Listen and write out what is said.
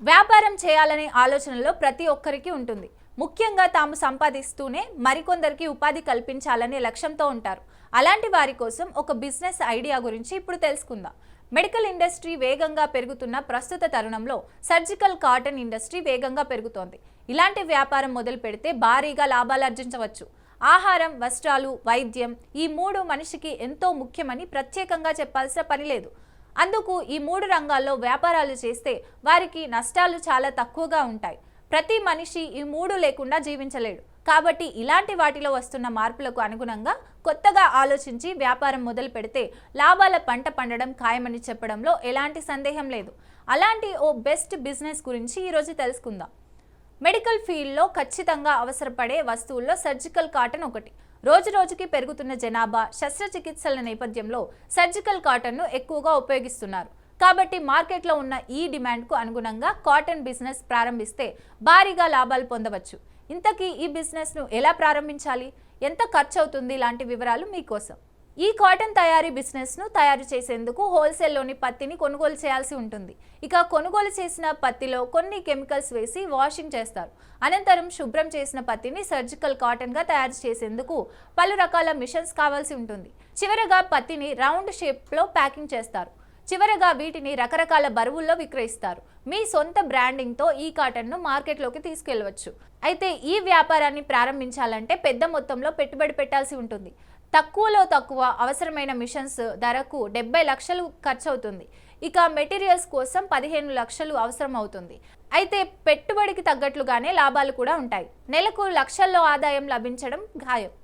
వ్యాపారం చేయాలనే ఆలోచనలో ప్రతి ఒక్కరికి ఉంటుంది. ముఖ్యంగా తాము సంపాదిస్తూనే మరికొందరికి ఉపాధి కల్పించాలనే లక్ష్యంతో ఉంటారు. అలాంటి వారి కోసం ఒక బిజినెస్ ఐడియా గురించి ఇప్పుడు తెలుసుకుందాం. మెడికల్ ఇండస్ట్రీ వేగంగా పెరుగుతున్న ప్రస్తుత తరుణంలో సర్జికల్ కాటన్ ఇండస్ట్రీ వేగంగా పెరుగుతోంది. ఇలాంటి వ్యాపారం మొదలు పెడితే భారీగా లాభాలు ఆర్జించవచ్చు. ఆహారం వస్త్రాలు వైద్యం ఈ మూడు మనిషికి ఎంతో ముఖ్యమని ప్రత్యేకంగా చెప్పాల్సిన పని లేదు. అందుకు ఈ మూడు రంగాల్లో వ్యాపారాలు చేస్తే వారికి నష్టాలు చాలా తక్కువగా ఉంటాయి. ప్రతి మనిషి ఈ మూడు లేకుండా జీవించలేడు. కాబట్టి ఇలాంటి వాటిలో వస్తున్న మార్పులకు అనుగుణంగా కొత్తగా ఆలోచించి వ్యాపారం మొదలు పెడితే లాభాల పంట పండడం ఖాయమని చెప్పడంలో ఎలాంటి సందేహం లేదు. అలాంటి ఓ బెస్ట్ బిజినెస్ గురించి ఈరోజు తెలుసుకుందాం. మెడికల్ ఫీల్డ్లో ఖచ్చితంగా అవసరపడే వస్తువుల్లో సర్జికల్ కాటన్ ఒకటి. రోజు రోజుకి పెరుగుతున్న జనాభా శస్త్రచికిత్సల నేపథ్యంలో సర్జికల్ కాటన్ను ఎక్కువగా ఉపయోగిస్తున్నారు. కాబట్టి మార్కెట్లో ఉన్న ఈ డిమాండ్కు అనుగుణంగా కాటన్ బిజినెస్ ప్రారంభిస్తే భారీగా లాభాలు పొందవచ్చు. ఇంతకీ ఈ బిజినెస్ను ఎలా ప్రారంభించాలి? ఎంత ఖర్చు అవుతుంది లాంటి వివరాలు మీకోసం. ఈ కాటన్ తయారీ బిజినెస్ను తయారు చేసేందుకు హోల్సేల్లోని పత్తిని కొనుగోలు చేయాల్సి ఉంటుంది. ఇక కొనుగోలు చేసిన పత్తిలో కొన్ని కెమికల్స్ వేసి వాషింగ్ చేస్తారు. అనంతరం శుభ్రం చేసిన పత్తిని సర్జికల్ కాటన్గా తయారు చేసేందుకు పలు రకాల మిషన్స్ కావాల్సి ఉంటుంది. చివరగా పత్తిని రౌండ్ షేప్లో ప్యాకింగ్ చేస్తారు. చివరగా వీటిని రకరకాల బరువుల్లో విక్రయిస్తారు. మీ సొంత బ్రాండింగ్తో ఈ కాటన్ను మార్కెట్లోకి తీసుకెళ్ళవచ్చు. అయితే ఈ వ్యాపారాన్ని ప్రారంభించాలంటే పెద్ద మొత్తంలో పెట్టుబడి పెట్టాల్సి ఉంటుంది. తక్కువలో తక్కువ అవసరమైన మిషన్స్ ధరకు డెబ్బై లక్షలు ఖర్చవుతుంది. ఇక మెటీరియల్స్ కోసం పదిహేను లక్షలు అవసరం అవుతుంది అయితే పెట్టుబడికి తగ్గట్లుగానే లాభాలు కూడా ఉంటాయి. నెలకు లక్షల్లో ఆదాయం లభించడం ఖాయం.